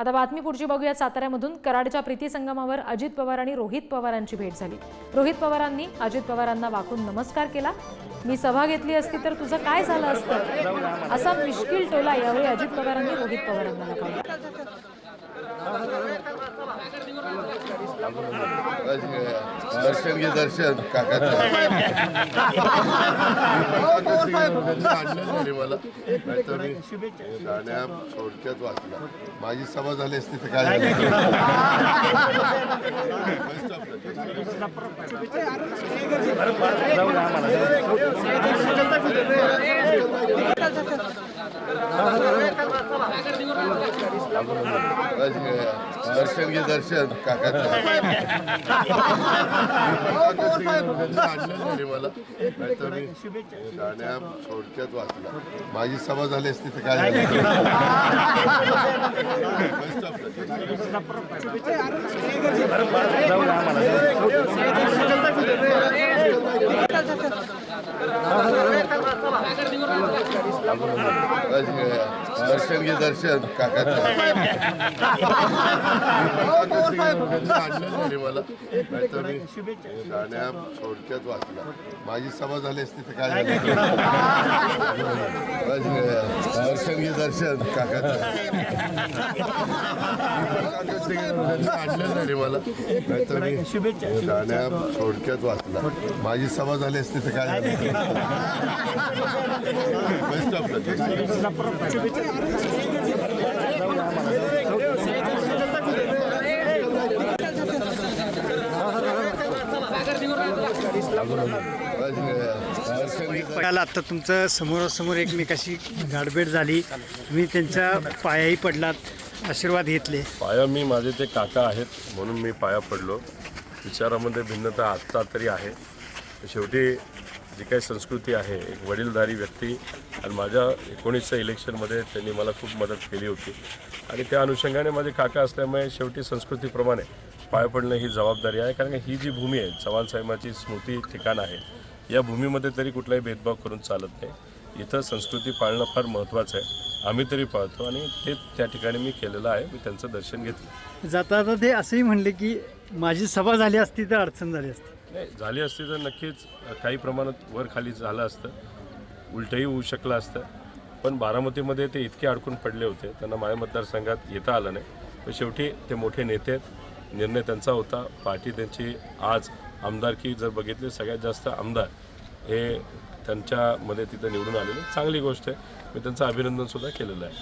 आता बातमी पुढची बघूया. साताऱ्यामधून कराडच्या प्रीती संगमावर अजित पवार आणि रोहित पवारांची भेट झाली. रोहित पवारांनी अजित पवारांना वाकून नमस्कार केला. मी सभा घेतली असती तर तुझं काय झालं असतं? असा मिश्किल टोला यावेळी अजित पवारांनी रोहित पवारांना लगावला दर्शन घे दर्शन. काकाचं. मला नाहीतर मी गाण्या थोडक्यात वाचला माझी सभा झाली असती तर काय झालं. दर्शन घे दर्शन काकाचं मला नाहीतर मी गाण्या थोडक्यात वाचला माझी सभा झाली असती तर काय झालं दर्शन घे दर्शन. काकाचं मला गाण्या थोडक्यात वाचला. माझी सभा झाली असती तर काय झालं? दर्शन काकाचं. मला नाहीतर मी गाण्या थोडक्यात वाचला माझी सभा झाली असती तर काय झालं? बेस्ट ऑफ लक आता तुमचं समोरासमोर एकमेकाशी गाडभेट झाली. तुम्ही त्यांच्या पायाही पडलात आशीर्वाद घेतले. पाया मी माझे ते काका आहेत म्हणून मी पाया पडलो. विचारामध्ये भिन्नता आत्ता तरी आहे. शेवटी जी काही संस्कृती आहे एक वडीलधारी व्यक्ती आणि माझ्या एकोणीसच्या इलेक्शनमध्ये त्यांनी मला खूप मदत केली होती. आणि त्या अनुषंगाने माझे काका असल्यामुळे शेवटी संस्कृतीप्रमाणे पाया पडणं ही जबाबदारी आहे. कारण की ही जी भूमी आहे चव्हाण साहेबांची स्मृती ठिकाण आहे. या भूमीमध्ये तरी कुठलाही भेदभाव करून चालत नाही. इथं संस्कृती पाळणं फार महत्त्वाचं आहे. आम्ही तरी पाळतो आणि ते त्या ठिकाणी मी केलेलं आहे. मी त्यांचं दर्शन घेतलं. जाता जाता ते असंही म्हणले की माझी सभा झाली असती तर अडचण झाली असती. नाही झाली असती तर नक्कीच काही प्रमाणात वर खाली झालं असतं. उलटही होऊ शकलं असतं. पण बारामतीमध्ये ते इतके अडकून पडले होते. त्यांना माझ्या मतदारसंघात येता आलं नाही. पण शेवटी ते मोठे नेते आहेत. निर्णय त्यांचा होता. पार्टी त्यांची आज आमदारकी जर बघितली सगळ्यात जास्त आमदार हे त्यांच्यामध्ये तिथं निवडून आलेले. चांगली गोष्ट आहे. मी त्यांचं अभिनंदनसुद्धा केलेलं आहे.